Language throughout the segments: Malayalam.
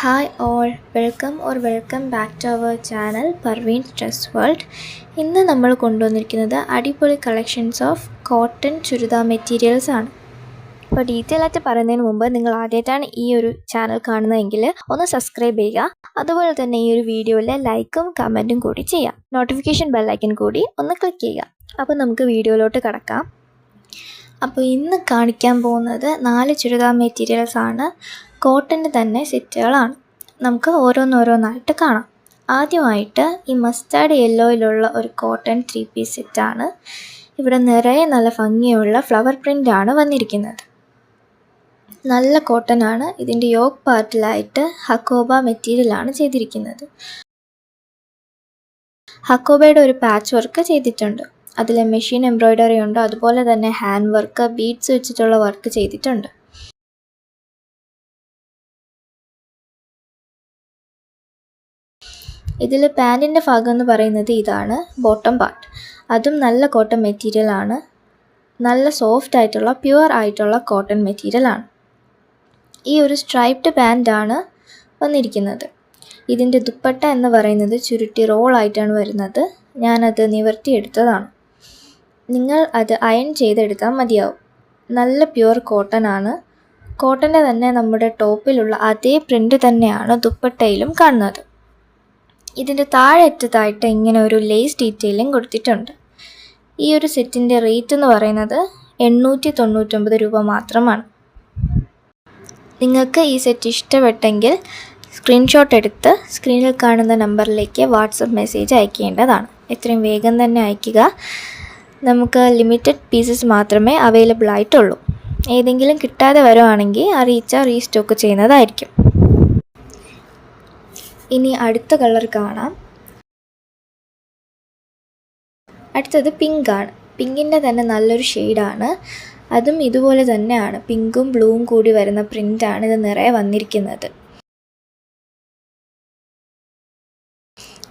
Hi all welcome or welcome back to our channel Parveen dress world ഇന്ന് നമ്മൾ കൊണ്ടുവന്നിരിക്കുന്നത് അടിപൊളി collections of cotton churidar materials ആണ്. അപ്പോൾ ഡീറ്റെയിൽ ആയിട്ട് പറയുന്നതിന് മുമ്പ് നിങ്ങൾ ആദ്യമായിട്ടാണ് ഈ ഒരു ചാനൽ കാണുന്നതെങ്കിൽ ഒന്ന് സബ്സ്ക്രൈബ് ചെയ്യുക. അതുപോലെ തന്നെ ഈ ഒരു വീഡിയോയിലെ ലൈക്കും കമന്റും കൂടി ചെയ്യാം നോട്ടിഫിക്കേഷൻ ബെല്ലൈക്കൻ കൂടി ഒന്ന് ക്ലിക്ക് ചെയ്യുക. അപ്പോൾ നമുക്ക് വീഡിയോയിലോട്ട് കടക്കാം. അപ്പോൾ ഇന്ന് കാണിക്കാൻ പോകുന്നത് നാല് ചുരിദാർ മെറ്റീരിയൽസ് ആണ്. കോട്ടന്റെ തന്നെ സെറ്റുകളാണ്. നമുക്ക് ഓരോന്നോരോന്നായിട്ട് കാണാം. ആദ്യമായിട്ട് ഈ മസ്റ്റാർഡ് യെല്ലോയിലുള്ള ഒരു കോട്ടൺ ത്രീ പീസ് സെറ്റാണ്. ഇവിടെ നിറയെ നല്ല ഭംഗിയുള്ള ഫ്ലവർ പ്രിന്റ് ആണ് വന്നിരിക്കുന്നത്. നല്ല കോട്ടൺ ആണ് ഇതിന്റെ യോഗ് പാർട്ടിലായിട്ട് ഹക്കോബ മെറ്റീരിയലാണ് ചെയ്തിരിക്കുന്നത്. ഹക്കോബയുടെ ഒരു പാച്ച് വർക്ക് ചെയ്തിട്ടുണ്ട്. അതിൽ മെഷീൻ എംബ്രോയ്ഡറി ഉണ്ട്. അതുപോലെ തന്നെ ഹാൻഡ് വർക്ക് ബീഡ്സ് വെച്ചിട്ടുള്ള വർക്ക് ചെയ്തിട്ടുണ്ട്. ഇതിൽ പാന്റിന്റെ ഭാഗം എന്ന് പറയുന്നത് ഇതാണ് ബോട്ടം പാർട്ട്. അതും നല്ല കോട്ടൺ മെറ്റീരിയൽ ആണ്. നല്ല സോഫ്റ്റ് ആയിട്ടുള്ള പ്യുവർ ആയിട്ടുള്ള കോട്ടൺ മെറ്റീരിയൽ ആണ്. ഈ ഒരു സ്ട്രൈപ്ഡ് പാന്റാണ് വന്നിരിക്കുന്നത്. ഇതിന്റെ ദുപ്പട്ട എന്ന് പറയുന്നത് ചുരുട്ടി റോളായിട്ടാണ് വരുന്നത്. ഞാനത് നിവർത്തിയെടുത്തതാണ് നിങ്ങൾ അത് അയൺ ചെയ്തെടുത്താൽ മതിയാവും. നല്ല പ്യുവർ കോട്ടൺ ആണ്. കോട്ടന്റെ തന്നെ നമ്മുടെ ടോപ്പിലുള്ള അതേ പ്രിന്റ് തന്നെയാണ് ദുപ്പട്ടയിലും കാണുന്നത്. ഇതിന്റെ താഴെറ്റത്തായിട്ട് ഇങ്ങനെ ഒരു ലേസ് ഡീറ്റെയിലും കൊടുത്തിട്ടുണ്ട്. ഈ ഒരു സെറ്റിന്റെ റേറ്റ് എന്ന് പറയുന്നത് എണ്ണൂറ്റി തൊണ്ണൂറ്റൊമ്പത് രൂപ മാത്രമാണ്. നിങ്ങൾക്ക് ഈ സെറ്റ് ഇഷ്ടപ്പെട്ടെങ്കിൽ സ്ക്രീൻഷോട്ട് എടുത്ത് സ്ക്രീനിൽ കാണുന്ന നമ്പറിലേക്ക് വാട്സപ്പ് മെസ്സേജ് അയക്കേണ്ടതാണ്. എത്രയും വേഗം തന്നെ അയക്കുക. നമുക്ക് ലിമിറ്റഡ് പീസസ് മാത്രമേ അവൈലബിൾ ആയിട്ടുള്ളൂ. ഏതെങ്കിലും കിട്ടാതെ വരുവാണെങ്കിൽ അറിയിച്ചാൽ റീസ്റ്റോക്ക് ചെയ്യുന്നതായിരിക്കും. ഇനി അടുത്ത കളർ കാണാം. അടുത്തത് പിങ്കാണ് പിങ്കിന്റെ തന്നെ നല്ലൊരു ഷെയ്ഡാണ് അതും ഇതുപോലെ തന്നെയാണ്. പിങ്കും ബ്ലൂവും കൂടി വരുന്ന പ്രിന്റാണ് ഇത് നിറയെ വന്നിരിക്കുന്നത്.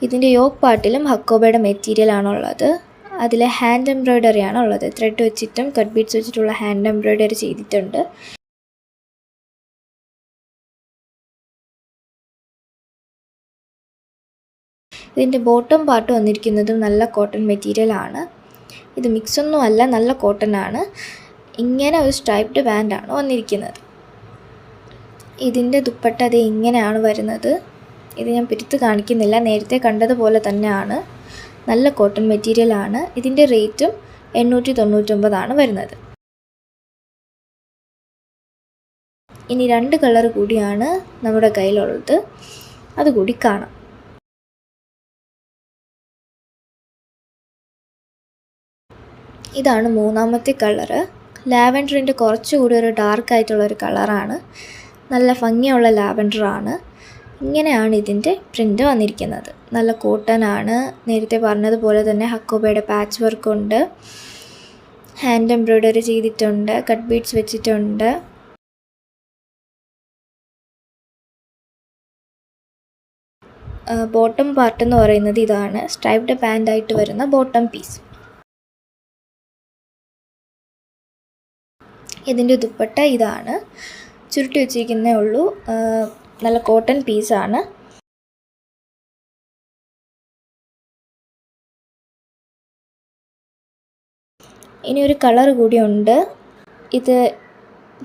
ഇതിന്റെ യോഗ് പാർട്ടിലും ഹക്കോബയുടെ മെറ്റീരിയൽ ആണുള്ളത്. അതിൽ ഹാൻഡ് എംബ്രോയ്ഡറി ആണ് ഉള്ളത് ത്രെഡ് വെച്ചിട്ടും കട്ട് ബീഡ്സ് വെച്ചിട്ടുള്ള ഹാൻഡ് എംബ്രോയ്ഡറി ചെയ്തിട്ടുണ്ട്. ഇതിന്റെ ബോട്ടം പാർട്ട് വന്നിരിക്കുന്നതും നല്ല കോട്ടൺ മെറ്റീരിയൽ ആണ്. ഇത് മിക്സ് ഒന്നും അല്ല നല്ല കോട്ടൺ ആണ്. ഇങ്ങനെ ഒരു സ്ട്രൈപ്ഡ് ബാൻഡാണ് വന്നിരിക്കുന്നത്. ഇതിന്റെ ദുപ്പട്ട അത് ഇങ്ങനെയാണ് വരുന്നത്. ഇത് ഞാൻ പിരുത്ത് കാണിക്കുന്നില്ല നേരത്തെ കണ്ടതുപോലെ തന്നെയാണ്. നല്ല കോട്ടൺ മെറ്റീരിയൽ ആണ്. ഇതിന്റെ റേറ്റും എണ്ണൂറ്റി തൊണ്ണൂറ്റൊമ്പതാണ് വരുന്നത്. ഇനി രണ്ട് കളർ കൂടിയാണ് നമ്മുടെ കയ്യിലുള്ളത്. അതുകൂടി കാണാം. ഇതാണ് മൂന്നാമത്തെ കളറ്. ലാവൻഡറിന്റെ കുറച്ചുകൂടി ഒരു ഡാർക്ക് ആയിട്ടുള്ള ഒരു കളറാണ്. നല്ല ഭംഗിയുള്ള ലാവൻഡറാണ് ഇങ്ങനെയാണ് ഇതിന്റെ പ്രിന്റ് വന്നിരിക്കുന്നത്. നല്ല കോട്ടനാണ് നേരത്തെ പറഞ്ഞതുപോലെ തന്നെ ഹക്കോബയുടെ പാച്ച് വർക്ക് ഉണ്ട്. ഹാൻഡ് എംബ്രോയ്ഡറി ചെയ്തിട്ടുണ്ട്. കട്ട് ബീഡ്സ് വെച്ചിട്ടുണ്ട്. ബോട്ടം പാർട്ട് എന്ന് പറയുന്നത് ഇതാണ്. സ്ട്രൈപ്ഡ് പാന്റായിട്ട് വരുന്ന ബോട്ടം പീസ് ഇതിന്റെ ദുപ്പട്ട ഇതാണ്. ചുരുട്ടി വെച്ചിരിക്കുന്നേ ഉള്ളൂ. നല്ല കോട്ടൺ പീസാണ്. ഇനി ഒരു കളർ കൂടിയുണ്ട് ഇത്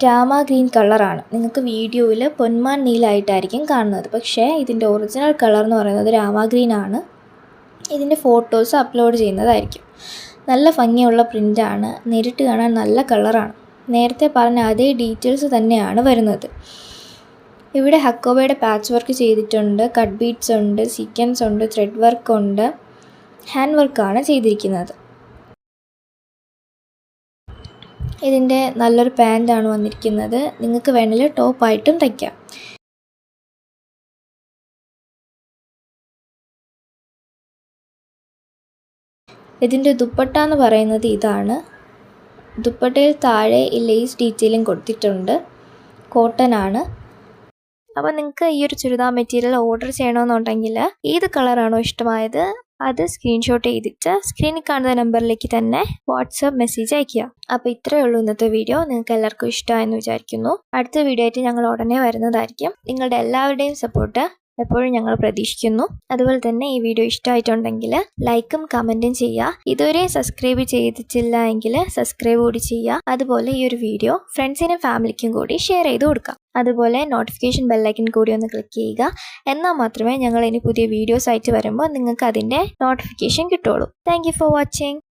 രാമ ഗ്രീൻ കളറാണ്. നിങ്ങൾക്ക് വീഡിയോയിൽ പൊന്മാൻ നീലായിട്ടായിരിക്കും കാണുന്നത്. പക്ഷേ ഇതിന്റെ ഒറിജിനൽ കളർ എന്ന് പറയുന്നത് രാമ ഗ്രീൻ ആണ്. ഇതിന്റെ ഫോട്ടോസ് അപ്ലോഡ് ചെയ്യുന്നതായിരിക്കും. നല്ല ഭംഗിയുള്ള പ്രിന്റാണ്. നേരിട്ട് കാണാൻ നല്ല കളറാണ്. നേരത്തെ പറഞ്ഞ അതേ ഡീറ്റെയിൽസ് തന്നെയാണ് വരുന്നത്. ഇവിടെ ഹക്കോബയുടെ പാച്ച് വർക്ക് ചെയ്തിട്ടുണ്ട് കട്ട് ബീറ്റ്സ് ഉണ്ട് സീക്വൻസ് ഉണ്ട് ത്രെഡ് വർക്ക് ഉണ്ട് ഹാൻഡ് വർക്കാണ് ചെയ്തിരിക്കുന്നത്. ഇതിന്റെ നല്ലൊരു പാന്റാണ് വന്നിരിക്കുന്നത്. നിങ്ങൾക്ക് വേണമെങ്കിൽ ടോപ്പായിട്ടും തയ്ക്കാം. ഇതിന്റെ ദുപ്പട്ട എന്ന് പറയുന്നത് ഇതാണ്. ദുപ്പട്ടയിൽ താഴെ ഈ ലേസ് ഡീറ്റെയിലും കൊടുത്തിട്ടുണ്ട്. കോട്ടൺ ആണ്. അപ്പോൾ നിങ്ങൾക്ക് ഈ ഒരു ചുരിദാർ മെറ്റീരിയൽ ഓർഡർ ചെയ്യണമെന്നുണ്ടെങ്കിൽ ഏത് കളറാണോ ഇഷ്ടമായത് അത് സ്ക്രീൻഷോട്ട് ചെയ്തിട്ട് സ്ക്രീനിൽ കാണുന്ന നമ്പറിലേക്ക് തന്നെ വാട്സപ്പ് മെസ്സേജ് അയയ്ക്കുക. അപ്പോൾ ഇത്രയേ ഉള്ളൂ ഇന്നത്തെ വീഡിയോ നിങ്ങൾക്ക് എല്ലാവർക്കും ഇഷ്ടമായെന്ന് വിചാരിക്കുന്നു. അടുത്ത വീഡിയോ ആയിട്ട് ഞങ്ങൾ ഉടനെ വരുന്നതായിരിക്കും. നിങ്ങളുടെ എല്ലാവരുടെയും സപ്പോർട്ട് എപ്പോഴും ഞങ്ങൾ പ്രതീക്ഷിക്കുന്നു. അതുപോലെ തന്നെ ഈ വീഡിയോ ഇഷ്ടമായിട്ടുണ്ടെങ്കിൽ ലൈക്കും കമന്റും ചെയ്യുക. ഇതുവരെ സബ്സ്ക്രൈബ് ചെയ്തിട്ടില്ല എങ്കിൽ സബ്സ്ക്രൈബ് കൂടി ചെയ്യുക. അതുപോലെ ഈ ഒരു വീഡിയോ ഫ്രണ്ട്സിനും ഫാമിലിക്കും കൂടി ഷെയർ ചെയ്ത് കൊടുക്കാം അതുപോലെ നോട്ടിഫിക്കേഷൻ ബെല്ലൈക്കൻ കൂടി ഒന്ന് ക്ലിക്ക് ചെയ്യുക. എന്നാൽ മാത്രമേ ഞങ്ങൾ ഇനി പുതിയ വീഡിയോസ് ആയിട്ട് വരുമ്പോൾ നിങ്ങൾക്ക് അതിന്റെ നോട്ടിഫിക്കേഷൻ കിട്ടുള്ളൂ താങ്ക് ഫോർ വാച്ചിങ്.